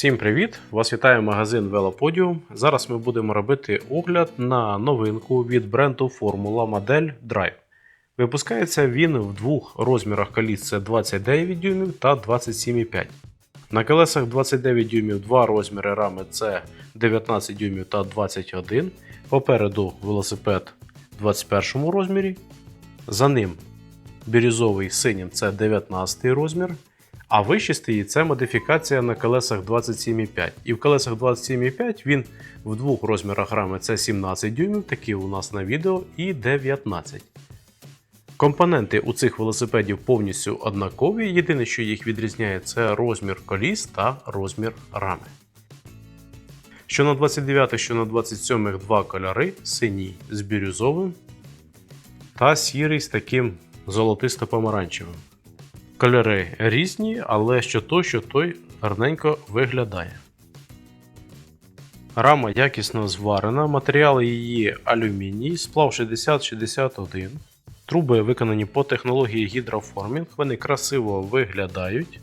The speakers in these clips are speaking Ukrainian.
Всім привіт! Вас вітає магазин Velopodium. Зараз ми будемо робити огляд на новинку від бренду Formula модель Drive. Випускається він в двох розмірах коліс це 29 дюймів та 27,5. На колесах 29 дюймів два розміри рами це 19 дюймів та 21. Попереду велосипед в 21 розмірі. За ним бірюзовий синім це 19 розмір. А вище стоїть це модифікація на колесах 27,5. І в колесах 27,5 він в двох розмірах рами це 17 дюймів, такі у нас на відео, і 19. Компоненти у цих велосипедів повністю однакові. Єдине, що їх відрізняє, це розмір коліс та розмір рами. Що на 29, що на 27 два кольори: синій з бірюзовим та сірий з таким золотисто-помаранчевим. Кольори різні, але що той, що той гарненько виглядає. Рама якісно зварена, матеріали її алюміній, сплав 6061. Труби виконані по технології гідроформінг, вони красиво виглядають.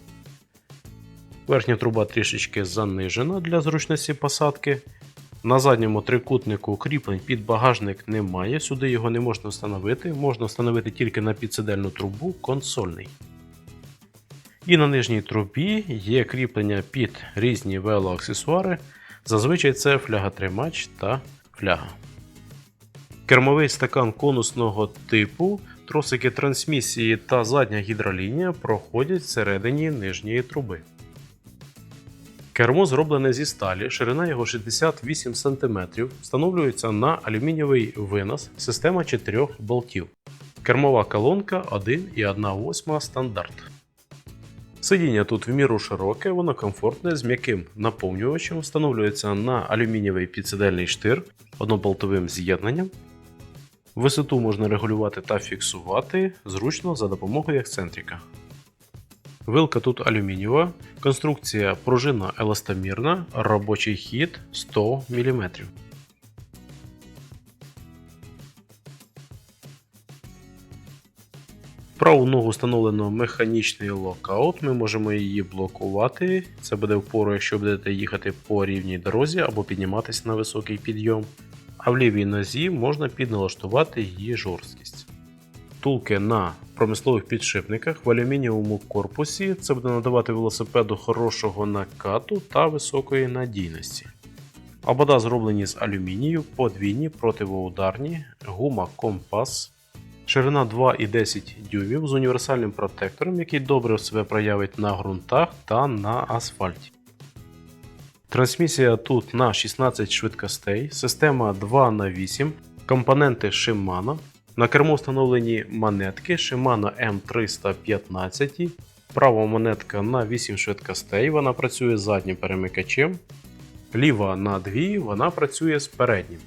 Верхня труба трішечки занижена для зручності посадки. На задньому трикутнику кріплень під багажник немає, сюди його не можна встановити, можна встановити тільки на підсидельну трубу консольний. І на нижній трубі є кріплення під різні велоаксесуари. Зазвичай це фляготримач та фляга. Кермовий стакан конусного типу, тросики трансмісії та задня гідролінія проходять всередині нижньої труби. Кермо зроблене зі сталі, ширина його 68 см, встановлюється на алюмінієвий винос, система 4 болтів. Кермова колонка 1,1 стандарт. Сидіння тут в міру широке, воно комфортне з м'яким наповнювачем, встановлюється на алюмінієвий підсидельний штир одноболтовим з'єднанням. Висоту можна регулювати та фіксувати зручно за допомогою ексцентрика. Вилка тут алюмінієва, конструкція пружина еластомірна, робочий хід 100 мм. Праву ногу встановлено механічний локаут. Ми можемо її блокувати. Це буде впору, якщо будете їхати по рівній дорозі або підніматися на високий підйом. А в лівій нозі можна підналаштувати її жорсткість. Втулки на промислових підшипниках в алюмінієвому корпусі. Це буде надавати велосипеду хорошого накату та високої надійності. Обода зроблені з алюмінію, подвійні, противоударні, гума компас. Ширина 2,10 дюймів з універсальним протектором, який добре себе проявить на ґрунтах та на асфальті. Трансмісія тут на 16 швидкостей, система 2х8, компоненти Shimano. На керму встановлені монетки Shimano M315. Права монетка на 8 швидкостей, вона працює з заднім перемикачем. Ліва на 2, вона працює з переднім.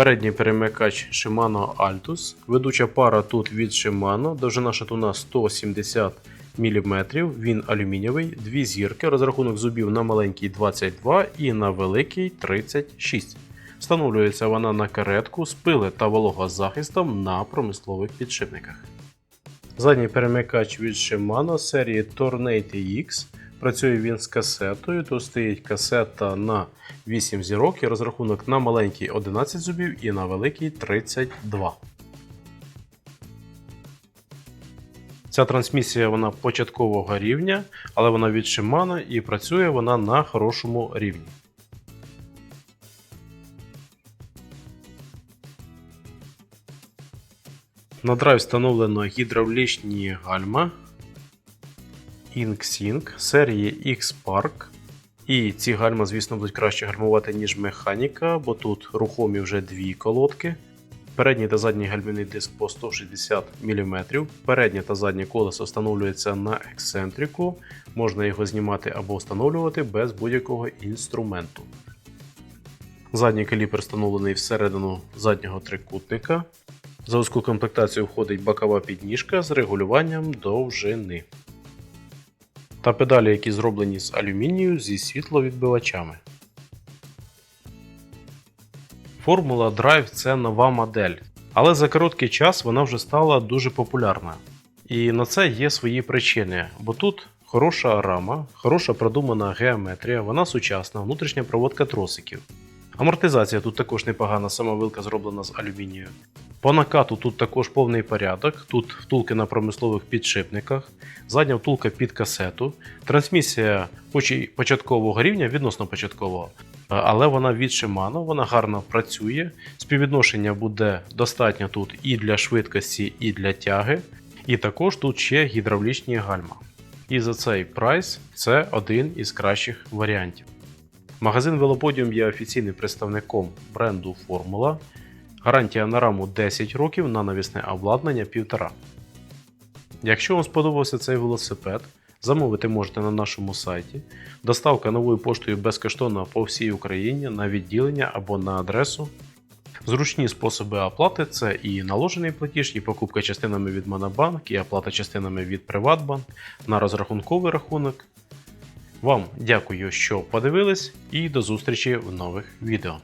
Передній перемикач Shimano Altus. Ведуча пара тут від Shimano, довжина шатуна 170 мм, він алюмінієвий, дві зірки, розрахунок зубів на маленький 22 і на великий 36. Встановлюється вона на каретку з пили та вологозахистом на промислових підшипниках. Задній перемикач від Shimano серії Tornado X. Працює він з касетою, тут стоїть касета на 8 зірок і розрахунок на маленький 11 зубів і на великий 32. Ця трансмісія вона початкового рівня, але вона від Shimano і працює вона на хорошому рівні. На драйв встановлено гідравлічні гальма InkSync серії X-Park. І ці гальма, звісно, будуть краще гальмувати, ніж механіка, бо тут рухомі вже дві колодки. Передній та задній гальмівний диск по 160 мм. Переднє та заднє колесо встановлюється на ексцентрику. Можна його знімати або встановлювати без будь-якого інструменту. Задній каліпер встановлений всередину заднього трикутника. За узьку комплектацію входить бокова підніжка з регулюванням довжини. Та педалі, які зроблені з алюмінію зі світловідбивачами. Формула Drive це нова модель, але за короткий час вона вже стала дуже популярна. І на це є свої причини, бо тут хороша рама, хороша продумана геометрія, вона сучасна, внутрішня проводка тросиків. Амортизація тут також непогана, сама вилка зроблена з алюмінію. По накату тут також повний порядок, тут втулки на промислових підшипниках, задня втулка під касету, трансмісія початкового рівня, відносно початкового, але вона від Shimano, вона гарно працює. Співвідношення буде достатньо тут і для швидкості, і для тяги. І також тут ще гідравлічні гальма. І за цей прайс це один із кращих варіантів. Магазин Велоподіум є офіційним представником бренду Формула. Гарантія на раму 10 років, на навісне обладнання 1,5. Якщо вам сподобався цей велосипед, замовити можете на нашому сайті. Доставка новою поштою безкоштовна по всій Україні на відділення або на адресу. Зручні способи оплати це і наложений платіж, і покупка частинами від Монобанк, і оплата частинами від Приватбанк на розрахунковий рахунок. Вам дякую, що подивились, і до зустрічі в нових відео.